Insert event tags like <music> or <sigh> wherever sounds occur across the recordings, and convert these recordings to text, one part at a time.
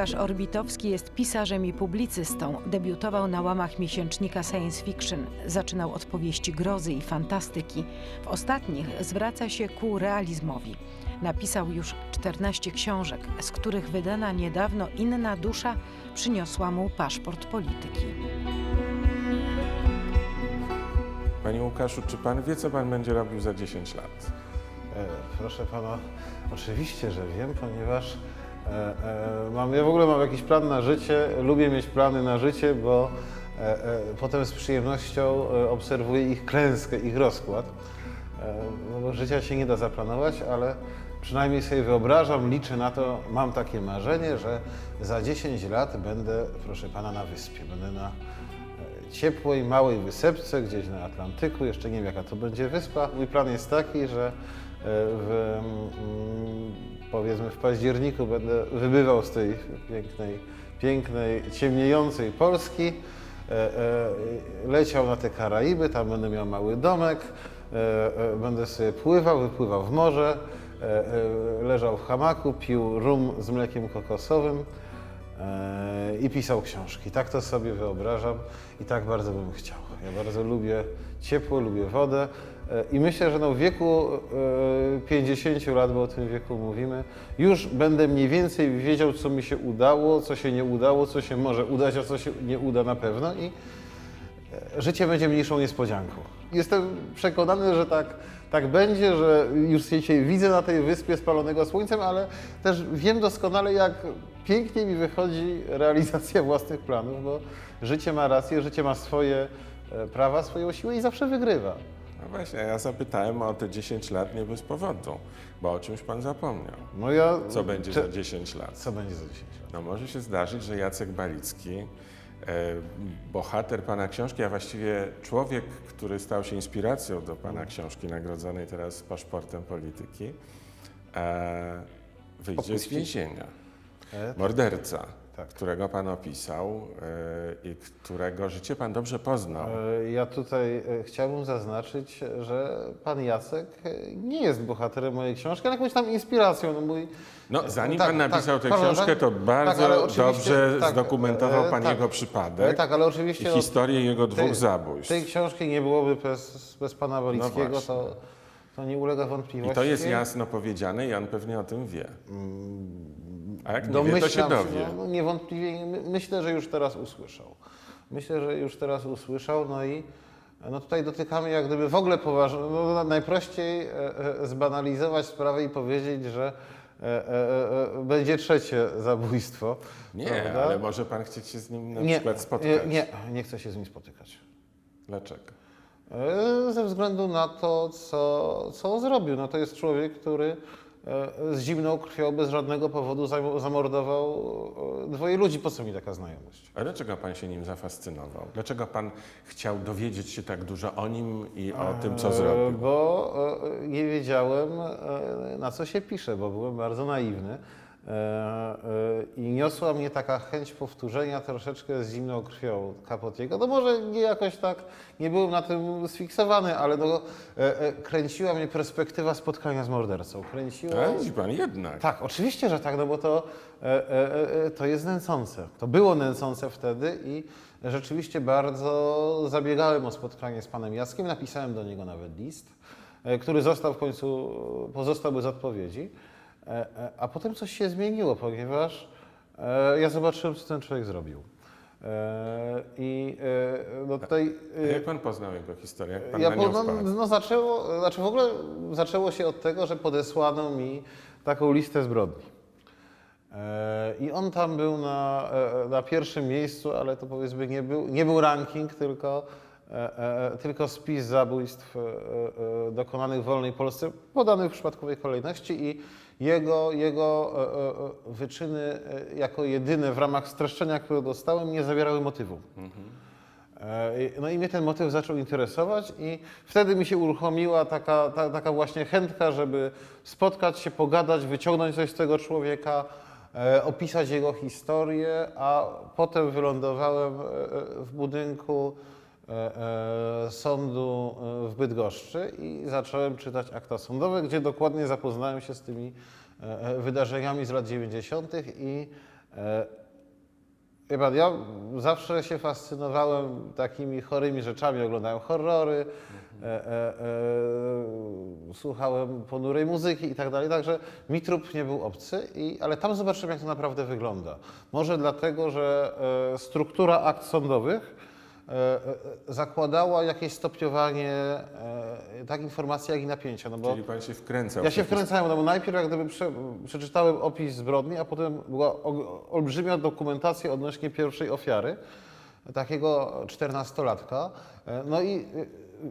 Łukasz Orbitowski jest pisarzem i publicystą. Debiutował na łamach miesięcznika Science Fiction. Zaczynał od powieści grozy i fantastyki. W ostatnich zwraca się ku realizmowi. Napisał już 14 książek, z których wydana niedawno Inna dusza przyniosła mu paszport polityki. Panie Łukaszu, czy pan wie, co pan będzie robił za 10 lat? E, Proszę pana, oczywiście, że wiem, ponieważ mam, ja w ogóle mam jakiś plan na życie, lubię mieć plany na życie, bo e, e, potem z przyjemnością e, obserwuję ich klęskę, ich rozkład. E, no bo życia się nie da zaplanować, ale przynajmniej sobie wyobrażam, liczę na to, mam takie marzenie, że za 10 lat będę, proszę pana, na wyspie, będę na e, ciepłej, małej wysepce gdzieś na Atlantyku. Jeszcze nie wiem, jaka to będzie wyspa. Mój plan jest taki, że e, w, mm, powiedzmy w październiku będę wybywał z tej pięknej, pięknej, ciemniejącej Polski. E, e, Leciał na te Karaiby, tam będę miał mały domek, e, będę sobie pływał, wypływał w morze, leżał w hamaku, pił rum z mlekiem kokosowym. I pisał książki. Tak to sobie wyobrażam i tak bardzo bym chciał. Ja bardzo lubię ciepło, lubię wodę i myślę, że no w wieku e, 50 lat, bo o tym wieku mówimy, już będę mniej więcej wiedział, co mi się udało, co się nie udało, co się może udać, a co się nie uda na pewno i e, życie będzie mniejszą niespodzianką. Jestem przekonany, że tak, tak będzie, że już się dzisiaj widzę na tej wyspie spalonego słońcem, ale też wiem doskonale, jak pięknie mi wychodzi realizacja własnych planów, bo życie ma rację, życie ma swoje e, prawa, swoją siłę i zawsze wygrywa. Właśnie, ja zapytałem o te 10 lat nie bez powodu, bo o czymś pan zapomniał. No ja, Co będzie Cze- za 10 lat? Co będzie za 10 lat? No może się zdarzyć, że Jacek Balicki, e, bohater pana książki, a właściwie człowiek, który stał się inspiracją do pana książki, nagrodzonej teraz paszportem polityki, e, wyjdzie z Opuści. więzienia. E, Morderca, Tak. którego pan opisał e, i którego życie pan dobrze poznał. E, Ja tutaj e, chciałbym zaznaczyć, że pan Jacek nie jest bohaterem mojej książki, ale jakąś tam inspiracją. No mój, No, zanim tak, pan napisał tak, tę prawda, książkę, tak? to Tak, bardzo dobrze tak, zdokumentował pan tak. jego przypadek tak, ale oczywiście, i historię jego dwóch tej- zabójstw. Tej książki nie byłoby bez, bez pana Walickiego, No to, to nie ulega I wątpliwości. to jest jasno powiedziane i on pewnie o tym wie. A jak nie No, wie, to się dowie. No, no, niewątpliwie, my, myślę, że już teraz usłyszał. Myślę, że już teraz usłyszał, no i no tutaj dotykamy jak gdyby w ogóle poważnie, no, najprościej e, e, zbanalizować sprawę i powiedzieć, że e, będzie trzecie zabójstwo. Nie, prawda? ale może pan chcieć się z nim na nie, przykład spotkać. Nie, nie, nie chcę się z nim spotykać. Dlaczego? Ze względu na to, co, co zrobił. No to jest człowiek, który z zimną krwią, bez żadnego powodu zam- zamordował e, dwoje ludzi. Po co mi taka znajomość? A dlaczego pan się nim zafascynował? Dlaczego pan chciał dowiedzieć się tak dużo o nim i o tym, co E, zrobił? Bo e, nie wiedziałem, e, na co się pisze, bo byłem bardzo naiwny. E, e, I niosła mnie taka chęć powtórzenia troszeczkę z zimną krwią Capotiego. No może nie jakoś tak, nie byłem na tym sfiksowany, ale no, e, kręciła mnie perspektywa spotkania z mordercą. Kręciła... Widzi pan jednak. Tak, oczywiście, że tak, no bo to, to jest nęcące. To było nęcące wtedy i rzeczywiście bardzo zabiegałem o spotkanie z panem Jackiem. Napisałem do niego nawet list, który został w końcu, pozostał bez odpowiedzi. E, e, A potem coś się zmieniło, ponieważ e, ja zobaczyłem, co ten człowiek zrobił. I no tutaj... A jak pan poznał jego historię? Jak pan Ja na nią no, no zaczęło, znaczy w ogóle zaczęło się od tego, że podesłano mi taką listę zbrodni. I on tam był na, na pierwszym miejscu, ale to powiedzmy nie był, nie był ranking, tylko, tylko spis zabójstw dokonanych w wolnej Polsce, podanych w przypadkowej kolejności i jego, jego e, e, wyczyny e, jako jedyne w ramach streszczenia, które dostałem, nie zawierały motywu. No i mnie ten motyw zaczął interesować i wtedy mi się uruchomiła taka, ta, taka właśnie chętka, żeby spotkać się, pogadać, wyciągnąć coś z tego człowieka, opisać jego historię, a potem wylądowałem w budynku sądu e, w Bydgoszczy i zacząłem czytać akta sądowe, gdzie dokładnie zapoznałem się z tymi e, e, wydarzeniami z lat 90. i E, Wie pan, ja zawsze się fascynowałem takimi chorymi rzeczami, oglądałem horrory, e, e, e, słuchałem ponurej muzyki i tak dalej, także mi trup nie był obcy, i, ale tam zobaczyłem, jak to naprawdę wygląda. Może dlatego, że e, struktura akt sądowych e, e, zakładała jakieś stopniowanie e, tak informacji, jak i napięcia, no bo... Czyli pan się wkręcał. Ja się wkręcałem, no bo najpierw jak gdyby prze, przeczytałem opis zbrodni, a potem była olbrzymia dokumentacja odnośnie pierwszej ofiary, takiego czternastolatka. E, No i e,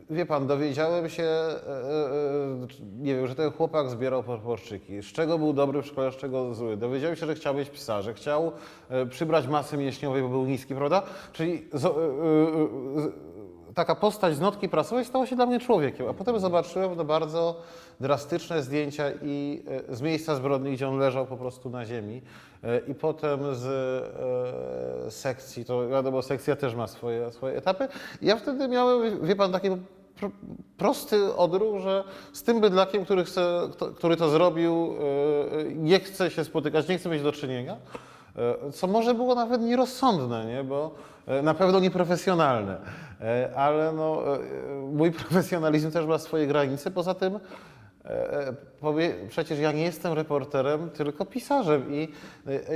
wie pan, dowiedziałem się, e, e, nie wiem, że ten chłopak zbierał porporczyki, z czego był dobry w szkole, z czego zły. Dowiedziałem się, że chciał być pisarzem, chciał e, przybrać masy mięśniowej, bo był niski, prawda? Czyli e, e, e, taka postać z notki prasowej stała się dla mnie człowiekiem, a potem zobaczyłem no, bardzo drastyczne zdjęcia i e, z miejsca zbrodni, gdzie on leżał po prostu na ziemi e, i potem z e, sekcji, to wiadomo, sekcja też ma swoje, swoje etapy. Ja wtedy miałem, wie pan, taki pr- prosty odruch, że z tym bydlakiem, który, chce, kto, który to zrobił, e, nie chce się spotykać, nie chce mieć do czynienia. E, Co może było nawet nierozsądne, nie? bo e, na pewno nieprofesjonalne. E, Ale no, mój <laughs> profesjonalizm też ma swoje granice. Poza tym przecież ja nie jestem reporterem, tylko pisarzem i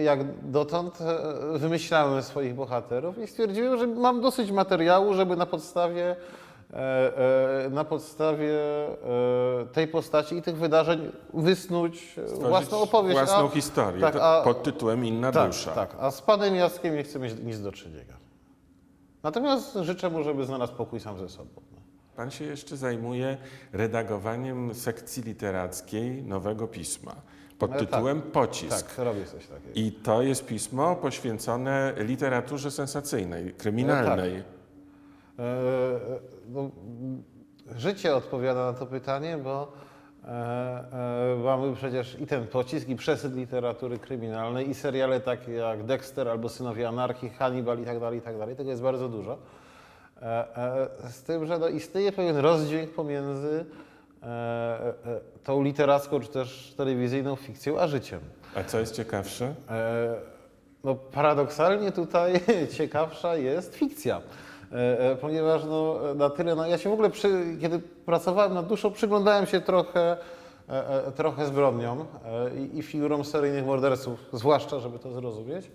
jak dotąd wymyślałem swoich bohaterów i stwierdziłem, że mam dosyć materiału, żeby na podstawie na podstawie e, tej postaci i tych wydarzeń wysnuć e, Stworzyć własną opowieść. Własną A- historię tak, a- pod tytułem Inna tak, dusza. Tak, a z panem Jackiem nie chcę mieć nic do czynienia. Natomiast życzę mu, żeby znalazł pokój sam ze sobą. Pan się jeszcze zajmuje redagowaniem sekcji literackiej nowego pisma pod E, tak. tytułem Pocisk. Tak, robię coś takiego. I to jest pismo poświęcone literaturze sensacyjnej, kryminalnej. E, no, życie odpowiada na to pytanie, bo e, e, mamy przecież i ten pocisk, i przesyt literatury kryminalnej, i seriale takie jak Dexter albo Synowie Anarchii, Hannibal i tak dalej, i tak dalej. Tego jest bardzo dużo. E, e, z tym, że no, istnieje pewien rozdźwięk pomiędzy e, e, tą literacką czy też telewizyjną fikcją, a życiem. A co jest ciekawsze? E, No, paradoksalnie tutaj <laughs> ciekawsza jest fikcja. E, e, Ponieważ no, na tyle, no, ja się w ogóle, przy, kiedy pracowałem nad duszą, przyglądałem się trochę, e, trochę zbrodniom i, i figurom seryjnych morderców, zwłaszcza, żeby to zrozumieć.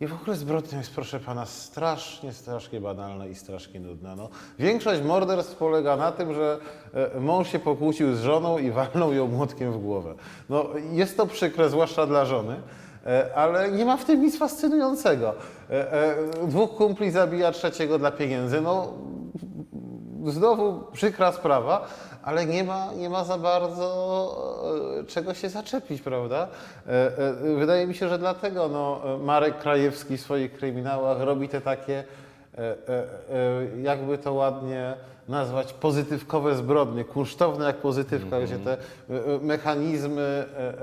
I w ogóle zbrodnia jest, proszę pana, strasznie, strasznie banalna i strasznie nudna. No, większość morderstw polega na tym, że mąż się pokłócił z żoną i walnął ją młotkiem w głowę. No, jest to przykre, zwłaszcza dla żony, ale nie ma w tym nic fascynującego. E, e, Dwóch kumpli zabija trzeciego dla pieniędzy. No, znowu przykra sprawa, ale nie ma, nie ma za bardzo e, czego się zaczepić, prawda? E, e, Wydaje mi się, że dlatego no, Marek Krajewski w swoich kryminałach robi te takie, e, e, e, jakby to ładnie nazwać, pozytywkowe zbrodnie, kunsztowne jak pozytywka, gdzie te e, e, mechanizmy, e, e,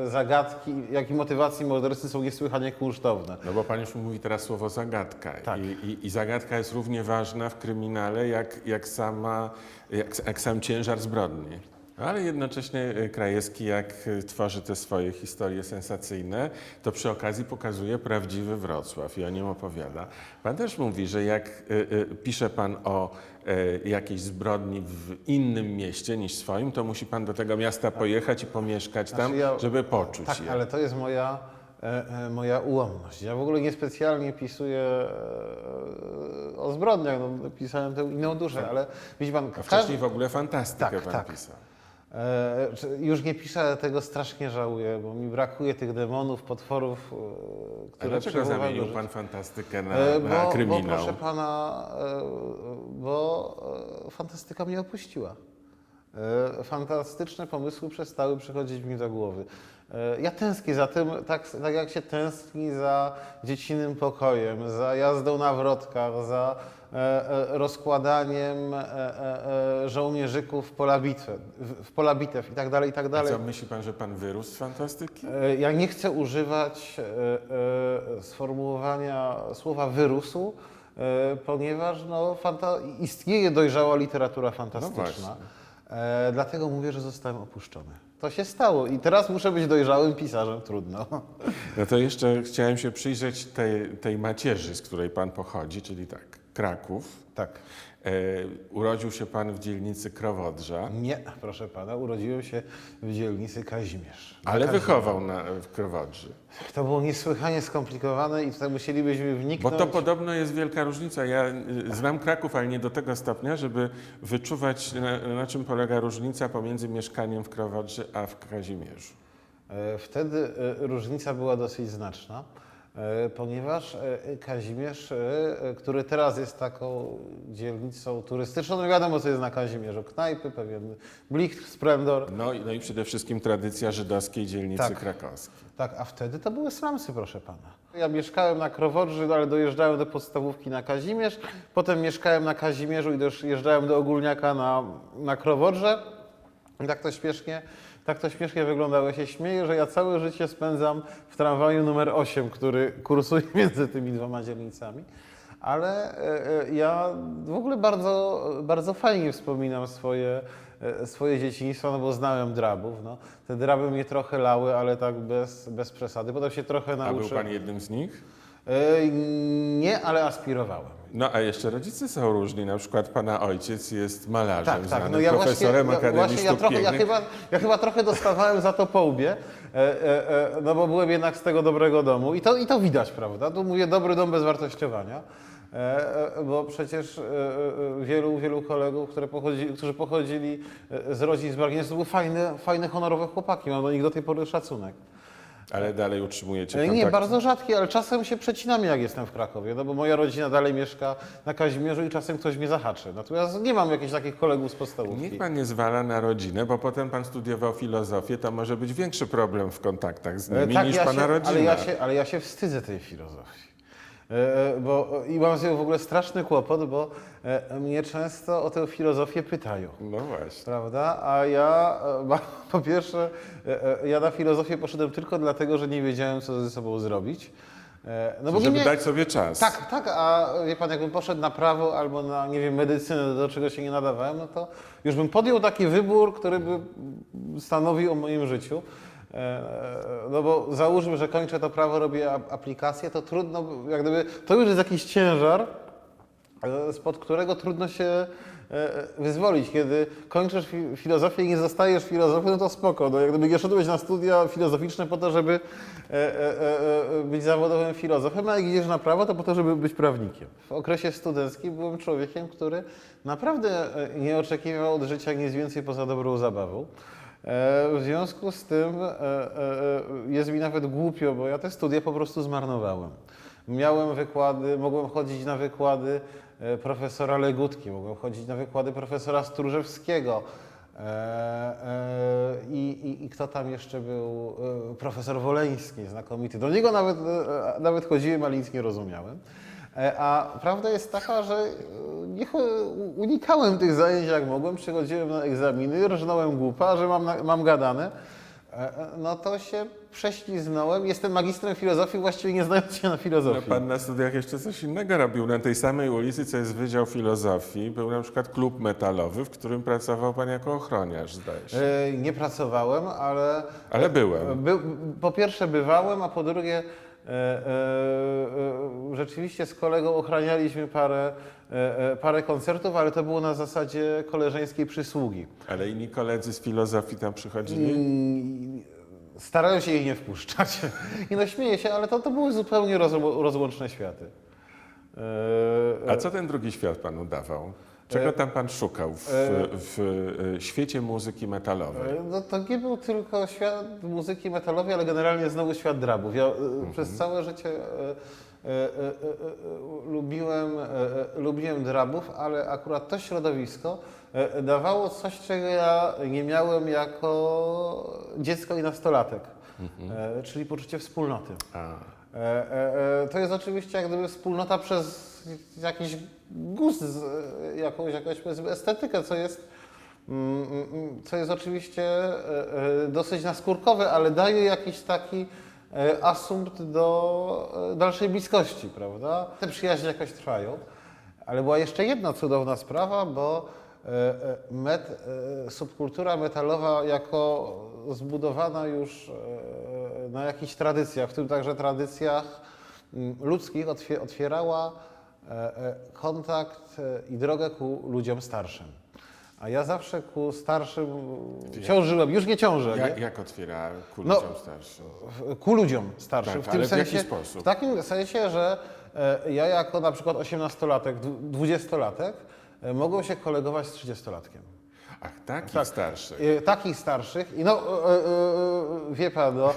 e, e, zagadki, jak i motywacji mordercy są niesłychanie kunsztowne. No bo pan już mówi teraz słowo zagadka. Tak. I, i, I zagadka jest równie ważna w kryminale, jak, jak, sama, jak, jak sam ciężar zbrodni. Ale jednocześnie e, Krajewski, jak e, tworzy te swoje historie sensacyjne, to przy okazji pokazuje prawdziwy Wrocław i o nim opowiada. Pan też mówi, że jak e, pisze pan o jakiejś zbrodni w innym mieście niż swoim, to musi pan do tego miasta pojechać i pomieszkać tam, Znaczy ja- żeby poczuć Tak, je. ale to jest moja, moja ułomność. Ja w ogóle niespecjalnie pisuję o zbrodniach, no, pisałem tę inną duszę, ale widzi pan, A wcześniej w ogóle fantastykę Tak, pan tak. pisał. E, Już nie piszę, ale tego strasznie żałuję, bo mi brakuje tych demonów, potworów, e, A które dlaczego przywoływałem zamienił pan fantastykę na, E, na bo, bo kryminał? proszę pana, bo fantastyka mnie opuściła. Fantastyczne pomysły przestały przychodzić mi do głowy. Ja tęsknię za tym, tak, tak jak się tęskni za dziecinnym pokojem, za jazdą na wrotkach, za rozkładaniem e, e, e, żołnierzyków w pola, bitwy, w, pola bitew i tak dalej, i tak A dalej. co, myśli pan, że pan wyrósł z fantastyki? Ja nie chcę używać sformułowania słowa wyrósł, ponieważ no, istnieje dojrzała literatura fantastyczna. E, dlatego mówię, że zostałem opuszczony. to się stało. I teraz muszę być dojrzałym pisarzem, trudno. No to jeszcze chciałem się przyjrzeć tej, tej macierzy, z której pan pochodzi, czyli tak, Kraków. Tak. E, urodził się pan w dzielnicy Krowodrza, Nie, proszę pana, urodziłem się w dzielnicy Kazimierz. ale Kazimierz. wychował na, w Krowodrzy. To było niesłychanie skomplikowane i tutaj musielibyśmy Bo wniknąć. to podobno jest wielka różnica. Ja y, znam Kraków, ale nie do tego stopnia, żeby wyczuwać, na, na czym polega różnica pomiędzy mieszkaniem w Krowodrzy a w Kazimierzu. E, Wtedy e, różnica była dosyć znaczna, e, ponieważ e, Kazimierz, e, e, który teraz jest taką dzielnicą turystyczną, no wiadomo co jest na Kazimierzu, knajpy, pewien blichtr, splendor. No, i- no i przede wszystkim tradycja żydowskiej dzielnicy Tak. krakowskiej. Tak, a wtedy to były slumsy, proszę pana. Ja mieszkałem na Krowodrzy, no ale dojeżdżałem do podstawówki na Kazimierz, potem mieszkałem na Kazimierzu i dojeżdżałem do Ogólniaka na, na Krowodrze. I tak to śmiesznie, tak to śmiesznie wyglądało. Ja się śmieję, że ja całe życie spędzam w tramwaju numer 8, który kursuje <laughs> między tymi dwoma dzielnicami. Ale e, e, ja w ogóle bardzo, bardzo fajnie wspominam swoje, e, swoje dzieciństwo, no bo znałem drabów. No. Te draby mnie trochę lały, ale tak bez, bez przesady. Potem się trochę A był nauczyłem. pan jednym z nich? Nie, ale aspirowałem. No a jeszcze rodzice są różni. Na przykład pana ojciec jest malarzem, Tak, tak. No ja właśnie, profesorem ja, Akademii właśnie ja, trochę, ja, chyba, ja chyba trochę dostawałem za to po łbie, e, e, e, no bo byłem jednak z tego dobrego domu i to, i to widać, prawda? Tu mówię dobry dom bez wartościowania. E, e, Bo przecież e, wielu, wielu kolegów, które pochodzi, którzy pochodzili z rodzin z Bargieńca, to były fajne, fajne, honorowe chłopaki. Mam do nich do tej pory szacunek. Ale dalej utrzymujecie E, kontakt? Nie, bardzo rzadkie, ale czasem się przecinamy, jak jestem w Krakowie, no bo moja rodzina dalej mieszka na Kazimierzu i czasem ktoś mnie zahaczy. Natomiast nie mam jakichś takich kolegów z podstawówki. Niech pan nie zwala na rodzinę, bo potem pan studiował filozofię, to może być większy problem w kontaktach z E, nimi niż ja pana się, rodzina. ale, ja się, ale ja się wstydzę tej filozofii. E, e, Bo, I mam z nią w ogóle straszny kłopot, bo e, mnie często o tę filozofię pytają. No właśnie. Prawda? A ja <laughs> po pierwsze, ja na filozofię poszedłem tylko dlatego, że nie wiedziałem, co ze sobą zrobić. No Żeby mnie- dać sobie czas. Tak, tak, a wie pan, jakbym poszedł na prawo albo na, nie wiem, medycynę, do czego się nie nadawałem, no to już bym podjął taki wybór, który by stanowił o moim życiu. E, No bo załóżmy, że kończę to prawo, robię ap- aplikację, to trudno, jak gdyby, to już jest jakiś ciężar, e, spod którego trudno się e, wyzwolić. Kiedy kończysz fi- filozofię i nie zostajesz filozofem, no to spoko. No, jak gdyby nie szedłeś na studia filozoficzne po to, żeby być zawodowym filozofem, a jak idziesz na prawo, to po to, żeby być prawnikiem. W okresie studenckim byłem człowiekiem, który naprawdę nie oczekiwał od życia nic więcej poza dobrą zabawą. E, W związku z tym e, e, jest mi nawet głupio, bo ja te studia po prostu zmarnowałem. Miałem wykłady, mogłem chodzić na wykłady profesora Legutki, mogłem chodzić na wykłady profesora Stróżewskiego. I, i, I kto tam jeszcze był? Profesor Woleński, znakomity. Do niego nawet, nawet chodziłem, ale nic nie rozumiałem. E, A prawda jest taka, że e, unikałem tych zajęć jak mogłem, przychodziłem na egzaminy, rżnąłem głupa, że mam, mam gadane. E, No to się prześliznąłem. Jestem magistrem filozofii, właściwie nie znając się na No, filozofii. pan na studiach jeszcze coś innego robił. Na tej samej ulicy, co jest Wydział Filozofii, był na przykład klub metalowy, w którym pracował pan jako ochroniarz, zdaje się. Nie pracowałem, ale Ale byłem. By, po pierwsze bywałem, a po drugie rzeczywiście z kolegą ochranialiśmy parę, e, e, parę koncertów, ale to było na zasadzie koleżeńskiej przysługi. Ale inni koledzy z filozofii tam przychodzili? Starałem się jej nie wpuszczać. <laughs> Nie no, śmieję się, ale to, to były zupełnie rozłączne światy. E, A co ten drugi świat panu dawał? Czego E, tam pan szukał w, w e, świecie muzyki metalowej? No to nie był tylko świat muzyki metalowej, ale generalnie znowu świat drabów. Ja e, przez całe życie e, e, e, e, e, lubiłem, e, e, lubiłem drabów, ale akurat to środowisko e, dawało coś, czego ja nie miałem jako dziecko i nastolatek, e, czyli poczucie wspólnoty. E, e, e, To jest oczywiście jak gdyby wspólnota przez jakiś gust, jakąś, jakąś estetykę, co jest, mm, mm, co jest oczywiście e, e, dosyć naskórkowe, ale daje jakiś taki e, asumpt do dalszej bliskości, prawda? Te przyjaźnie jakoś trwają. Ale była jeszcze jedna cudowna sprawa, bo met, subkultura metalowa jako zbudowana już na jakichś tradycjach, w tym także tradycjach mm, ludzkich, otwie- otwierała kontakt e, i drogę ku ludziom starszym. A ja zawsze ku starszym ciążyłem, już nie ciążę. Jak, nie? jak otwiera ku No, ludziom starszym? ku ludziom starszym. Tak, w tym ale w jaki sensie, sposób? W takim sensie, że e, ja jako na przykład 18-latek, dwu- 20-latek e, mogłem się kolegować z 30-latkiem. Ach, takich Tak. starszych. E, Takich starszych i no, e, e, wie pan, no,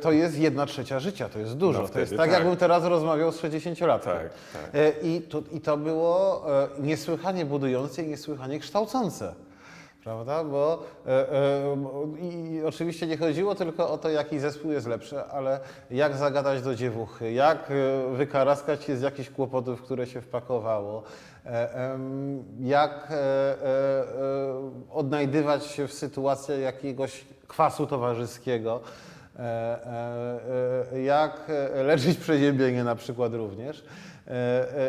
to jest jedna trzecia życia, to jest dużo. No to jest tak, tak. jakbym teraz rozmawiał z 60-latkiem. Tak, tak. E, I to, I to było niesłychanie budujące i niesłychanie kształcące. Prawda? Bo e, e, i oczywiście nie chodziło tylko o to, jaki zespół jest lepszy, ale jak zagadać do dziewuchy, jak e, wykaraskać się z jakichś kłopotów, w które się wpakowało, jak odnajdywać się w sytuacjach jakiegoś kwasu towarzyskiego. E, e, jak leczyć przeziębienie na przykład również.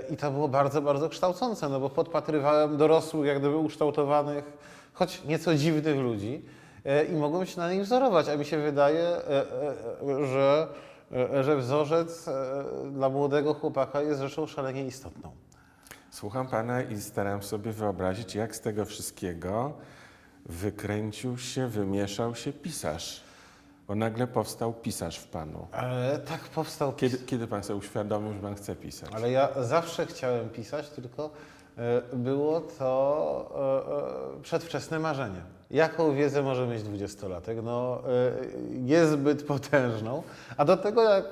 I to było bardzo, bardzo kształcące, no bo podpatrywałem dorosłych, jak gdyby ukształtowanych, choć nieco dziwnych ludzi e, i mogłem się na nich wzorować, a mi się wydaje, e, e, że, że wzorzec dla młodego chłopaka jest rzeczą szalenie istotną. Słucham pana i staram sobie wyobrazić, jak z tego wszystkiego wykręcił się, wymieszał się pisarz. Bo nagle powstał pisarz w panu. Ale tak powstał Kiedy, kiedy pan sobie uświadomił, że pan chce pisać? Ale ja zawsze chciałem pisać, tylko było to e, e, przedwczesne marzenie. Jaką wiedzę może mieć dwudziestolatek? No, e, niezbyt potężną. A do tego, jak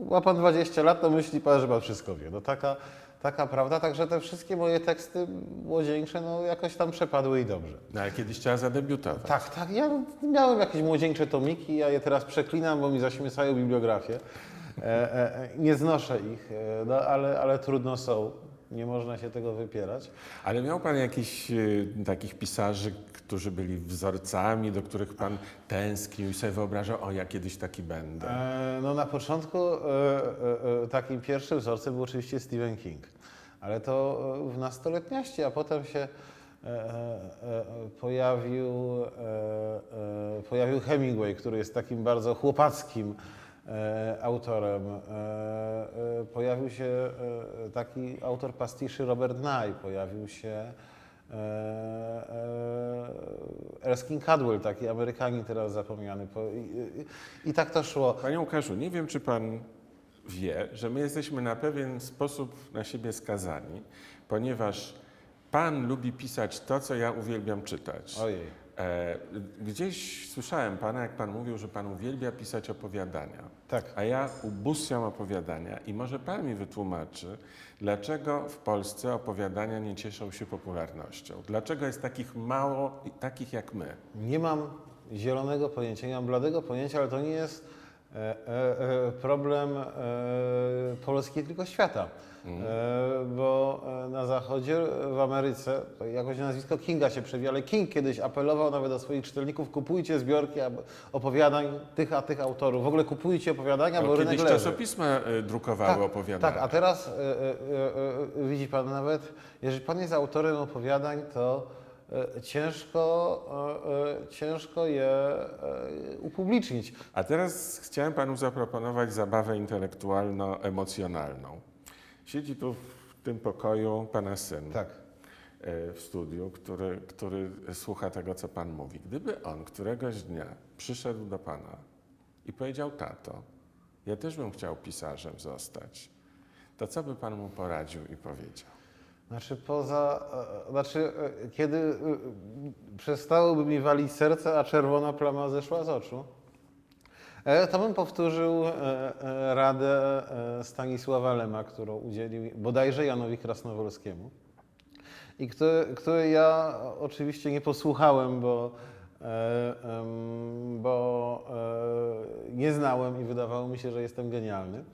ma pan 20 lat, to myśli pan, że pan wszystko wie. No taka, taka prawda. Także te wszystkie moje teksty młodzieńcze, no jakoś tam przepadły i dobrze. No, ale kiedyś trzeba zadebiutować. Tak, tak. Ja miałem jakieś młodzieńcze tomiki, ja je teraz przeklinam, bo mi zaśmiecają bibliografię. E, e, e, nie znoszę ich, e, no, ale, ale trudno są. Nie można się tego wypierać. Ale miał pan jakichś y, takich pisarzy, którzy byli wzorcami, do których pan tęsknił i sobie wyobrażał, o ja kiedyś taki będę. E, no na początku e, e, e, takim pierwszym wzorcem był oczywiście Stephen King, ale to e, w nastoletniaści, a potem się e, e, pojawił, e, e, pojawił Hemingway, który jest takim bardzo chłopackim autorem. E, e, pojawił się e, taki autor pastiszy Robert Nye, pojawił się e, e, Erskine Cadwell, taki Amerykanin teraz zapomniany. Po, i, i, I tak to szło. Panie Łukaszu, nie wiem, czy pan wie, że my jesteśmy na pewien sposób na siebie skazani, ponieważ pan lubi pisać to, co ja uwielbiam czytać. Ojej. E, gdzieś słyszałem pana, jak pan mówił, że pan uwielbia pisać opowiadania. Tak. A ja ubóstwiam opowiadania i może pan mi wytłumaczy, dlaczego w Polsce opowiadania nie cieszą się popularnością? Dlaczego jest takich mało, takich jak my? Nie mam zielonego pojęcia, nie mam bladego pojęcia, ale to nie jest e, e, problem Polski, tylko świata. E, bo e, na zachodzie, w Ameryce, to jakoś nazwisko Kinga się przewija, ale King kiedyś apelował nawet do swoich czytelników, kupujcie zbiorki opowiadań tych a tych autorów. W ogóle kupujcie opowiadania, bo Bo rynek leży. czasopisma y, drukowały opowiadania. Tak, a teraz e, e, e, widzi Pan nawet, jeżeli Pan jest autorem opowiadań, to e, ciężko, e, e, ciężko je e, upublicznić. A teraz chciałem panu zaproponować zabawę intelektualno-emocjonalną. Siedzi tu w tym pokoju pana syn Tak. e, w studiu, który, który słucha tego, co pan mówi. Gdyby on któregoś dnia przyszedł do pana i powiedział, tato, ja też bym chciał pisarzem zostać, to co by pan mu poradził i powiedział? Znaczy poza, e, znaczy e, kiedy e, przestałoby mi walić serce, a czerwona plama zeszła z oczu, to bym powtórzył radę Stanisława Lema, którą udzielił bodajże Janowi Krasnowolskiemu. I który ja oczywiście nie posłuchałem, bo, bo nie znałem i wydawało mi się, że jestem genialny.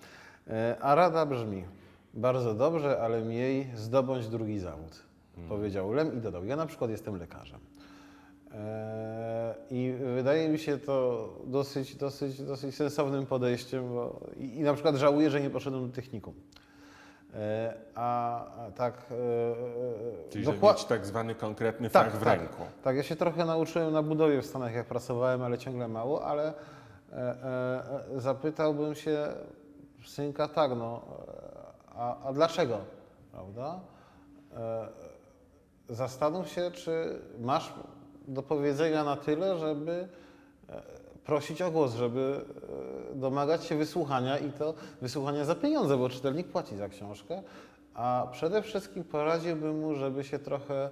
A rada brzmi, bardzo dobrze, ale miej zdobądź drugi zawód, powiedział Lem i dodał, ja na przykład jestem lekarzem. E, I wydaje mi się to dosyć, dosyć, dosyć sensownym podejściem, bo i, na przykład żałuję, że nie poszedłem do technikum. E, A tak. e, Czyli dokła- żeby mieć tak zwany konkretny tak, fach w tak, ręku. Tak, ja się trochę nauczyłem na budowie w Stanach, jak pracowałem, ale ciągle mało, ale zapytałbym się synka tak, no, a, a dlaczego, prawda? E, zastanów się, czy masz do powiedzenia na tyle, żeby e, prosić o głos, żeby e, domagać się wysłuchania i to wysłuchania za pieniądze, bo czytelnik płaci za książkę, a przede wszystkim poradziłbym mu, żeby się trochę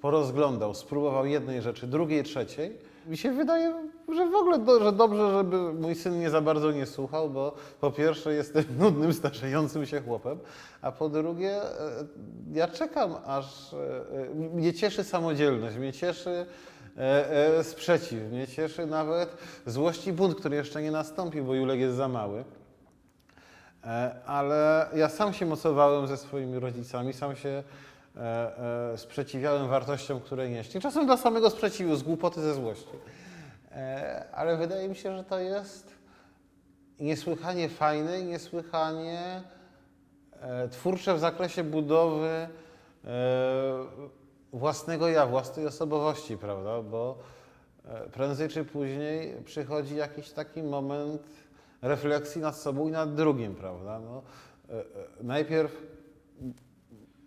porozglądał, spróbował jednej rzeczy, drugiej, trzeciej. Mi się wydaje, że w ogóle do, że dobrze, żeby mój syn mnie za bardzo nie słuchał, bo po pierwsze jestem <laughs> nudnym, starzejącym się chłopem, a po drugie e, ja czekam, aż e, e, mnie cieszy samodzielność, mnie cieszy sprzeciw, mnie cieszy nawet złość i bunt, który jeszcze nie nastąpił, bo Julek jest za mały. Ale ja sam się mocowałem ze swoimi rodzicami, sam się sprzeciwiałem wartościom, które nieśli. Czasem dla samego sprzeciwu, z głupoty, ze złości. E, ale wydaje mi się, że to jest niesłychanie fajne i niesłychanie e, twórcze w zakresie budowy e, własnego ja, własnej osobowości, prawda? Bo e, prędzej czy później przychodzi jakiś taki moment refleksji nad sobą i nad drugim, prawda? No, e, e, najpierw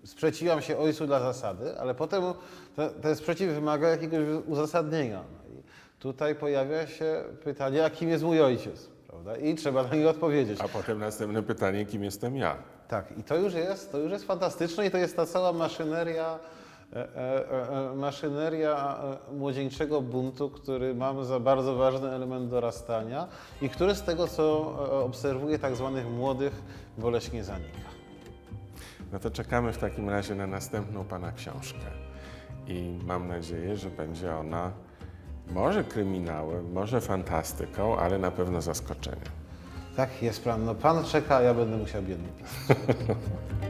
sprzeciwiam się ojcu dla zasady, ale potem te, ten sprzeciw wymaga jakiegoś uzasadnienia. No i tutaj pojawia się pytanie, a kim jest mój ojciec, prawda? I trzeba na nie odpowiedzieć. A potem następne pytanie, kim jestem ja? Tak, i to już jest, to już jest fantastyczne i to jest ta cała maszyneria, e, e, e, maszyneria e, młodzieńczego buntu, który mamy za bardzo ważny element dorastania i który z tego, co e, obserwuję tak zwanych młodych, boleśnie zanika. No to czekamy w takim razie na następną Pana książkę. I mam nadzieję, że będzie ona może kryminałem, może fantastyką, ale na pewno zaskoczeniem. Tak jest plan. No pan czeka, a ja będę musiał biedny pisać. <laughs>